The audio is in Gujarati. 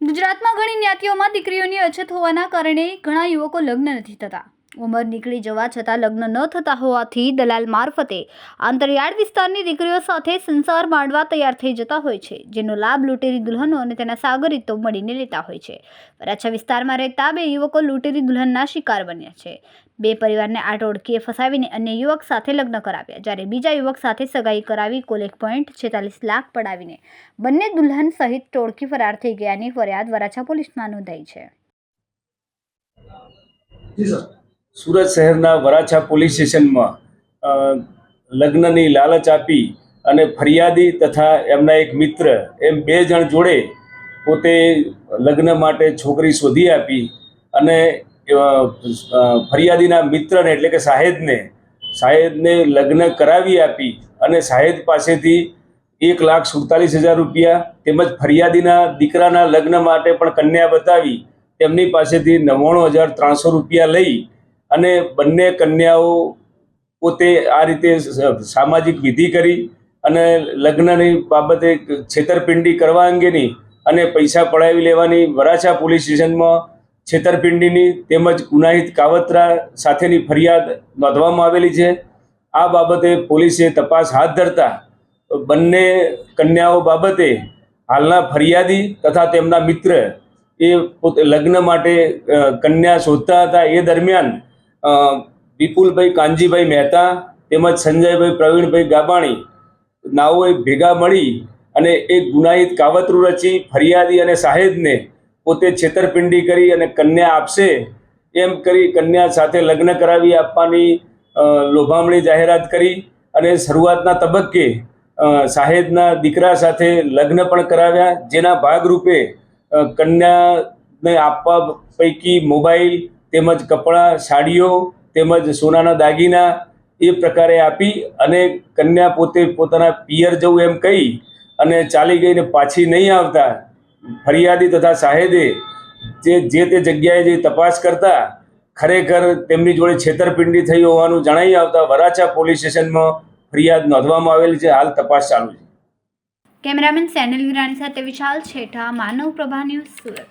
ગુજરાતમાં ઘણી જ્ઞાતિઓમાં દીકરીઓની અછત હોવાના કારણે ઘણા યુવકો લગ્ન નથી થતા. ઉંમર નીકળી જવા છતાં લગ્ન ન થતા હોવાથી દલાલ મારફતે આંતરિયાળ વિસ્તારની દીકરીઓ સાથે સંસાર માંડવા તૈયાર થઈ જતા હોય છે, જેનો લાભ લૂંટેરી દુલ્હનો અને તેના સાગરીતો મળીને લેતા હોય છે. વરાછા વિસ્તારમાં રહેતા બે યુવકો લૂંટેરી દુલ્હનના શિકાર બન્યા છે. બે પરિવારને આ ટોળકીએ ફસાવીને અન્ય યુવક સાથે લગ્ન કરાવ્યા, જ્યારે બીજા યુવક સાથે સગાઈ કરાવી કુલ એક પોઈન્ટ છેતાલીસ લાખ પડાવીને બંને દુલ્હન સહિત ટોળકી ફરાર થઈ ગયાની ફરિયાદ વરાછા પોલીસમાં નોંધાઈ છે. જી સર. સુરત શહેરના વરાછા પોલીસ સ્ટેશનમાં લગ્નની લાલચ આપી અને ફરિયાદી તથા એમના એક મિત્ર એમ બે જણ જોડે પોતે લગ્ન માટે છોકરી શોધી આપી અને ફરિયાદીના મિત્રને એટલે કે સાહેદને સાહેદને લગ્ન કરાવી આપી અને સાહેદ પાસેથી એક લાખ સુડતાલીસ હજાર રૂપિયા તેમજ ફરિયાદીના દીકરાના લગ્ન માટે પણ કન્યા બતાવી તેમની પાસેથી નવ્વાણું હજાર ત્રણસો રૂપિયા લઈ અને બંને કન્યાઓ પોતે આ રીતે સામાજિક વિધિ કરી અને લગ્નની બાબતે છેતરપિંડી કરવા અંગેની અને પૈસા પડાવી લેવાની વરાછા પોલીસ સ્ટેશનમાં છેતરપિંડીની તેમજ ગુનાહિત કાવતરા સાથેની ફરિયાદ નોંધવામાં આવેલી છે. આ બાબતે પોલીસે તપાસ હાથ ધરતા બંને કન્યાઓ બાબતે હાલના ફરિયાદી તથા તેમના મિત્ર એ પોતે લગ્ન માટે કન્યા શોધતા હતા. એ દરમિયાન વિપુલભાઈ કાનજીભાઈ મહેતા તેમજ સંજયભાઈ પ્રવીણભાઈ ગાબાણી નાઓએ ભેગા મળી અને એક ગુનાહિત કાવતરું રચી ફરિયાદી અને સાહેબને પોતે છેતરપિંડી કરી અને કન્યા આપશે એમ કરી કન્યા સાથે લગ્ન કરાવી આપવાની લોભામણી જાહેરાત કરી અને શરૂઆતના તબક્કે સાહેબના દીકરા સાથે લગ્ન પણ કરાવ્યા, જેના ભાગરૂપે કન્યાને આપવા પૈકી મોબાઈલ તેમજ કપડાં, સાડીઓ, તેમજ સોનાના દાગીના એ પ્રકારે આપી અને કન્યા પોતે પોતાના પિયર જવું એમ કહી અને ચાલી ગઈને પાછી નહીં આવતા. ફરિયાદી તથા સાહેદે જે જે તે જગ્યાએ જે તપાસ કરતા, ખરેખર તેમની જોડે છેતરપિંડી થઈ હોવાનું જણાઈ આવતા વરાછા પોલીસ સ્ટેશનમાં ફરિયાદ નોંધવામાં આવેલી છે. હાલ તપાસ ચાલુ છે. કેમેરામેન સેનલ વિરાણી સાથે વિશાલ છેઠા, માનવ પ્રભા ન્યૂઝ સુરત.